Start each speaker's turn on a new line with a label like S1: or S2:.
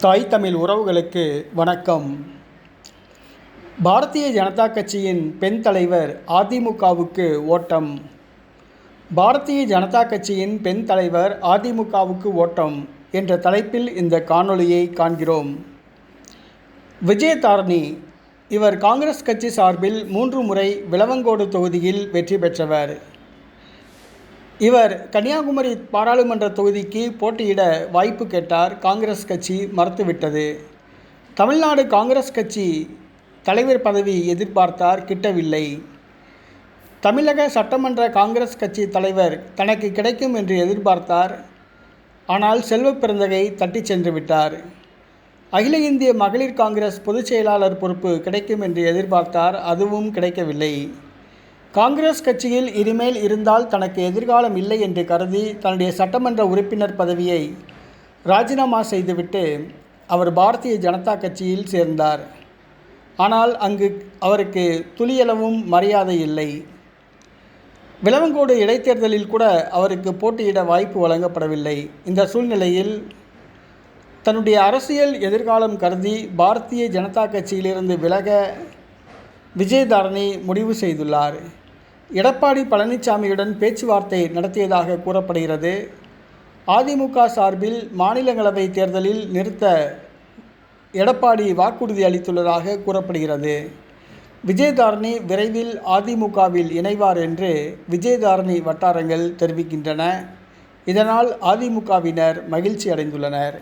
S1: தாய் தமிழ் உறவுகளுக்கு வணக்கம். பாரதிய ஜனதா கட்சியின் பெண் தலைவர் அதிமுகவுக்கு ஓட்டம். பாரதிய ஜனதா கட்சியின் பெண் தலைவர் அதிமுகவுக்கு ஓட்டம் என்ற தலைப்பில் இந்த காணொளியை காண்கிறோம். விஜயதாரணி இவர் காங்கிரஸ் கட்சி சார்பில் மூன்று முறை விளவங்கோடு தொகுதியில் வெற்றி பெற்றவர். இவர் கன்னியாகுமரி பாராளுமன்ற தொகுதிக்கு போட்டியிட வாய்ப்பு கேட்டார் காங்கிரஸ் கட்சி மறுத்துவிட்டது. தமிழ்நாடு காங்கிரஸ் கட்சி தலைவர் பதவி எதிர்பார்த்தார் கிட்டவில்லை. தமிழக சட்டமன்ற காங்கிரஸ் கட்சி தலைவர் தனக்கு கிடைக்கும் என்று எதிர்பார்த்தார். ஆனால் செல்வ பிறந்தகை தட்டிச் சென்று விட்டார். அகில இந்திய மகளிர் காங்கிரஸ் பொதுச் செயலாளர் பொறுப்பு கிடைக்கும் என்று எதிர்பார்த்தார் அதுவும் கிடைக்கவில்லை. காங்கிரஸ் கட்சியில் இனிமேல் இருந்தால் தனக்கு எதிர்காலம் இல்லை என்று கருதி தன்னுடைய சட்டமன்ற உறுப்பினர் பதவியை ராஜினாமா செய்துவிட்டு அவர் பாரதிய ஜனதா கட்சியில் சேர்ந்தார். ஆனால் அங்கு அவருக்கு துளியளவும் மரியாதை இல்லை. விளவங்கோடு இடைத்தேர்தலில் கூட அவருக்கு போட்டியிட வாய்ப்பு வழங்கப்படவில்லை. இந்த சூழ்நிலையில் தன்னுடைய அரசியல் எதிர்காலம் கருதி பாரதிய ஜனதா கட்சியிலிருந்து விலக விஜயதாரணி முடிவு செய்துள்ளார். எடப்பாடி பழனிசாமியுடன் பேச்சுவார்த்தை நடத்தியதாக கூறப்படுகிறது. அதிமுக சார்பில் மாநிலங்களவை தேர்தலில் நிறுத்த எடப்பாடி வாக்குறுதி அளித்துள்ளதாக கூறப்படுகிறது. விஜயதாரணி விரைவில் அதிமுகவில் இணைவார் என்று விஜயதாரணி வட்டாரங்கள் தெரிவிக்கின்றன. இதனால் அதிமுகவினர் மகிழ்ச்சி அடைந்துள்ளனர்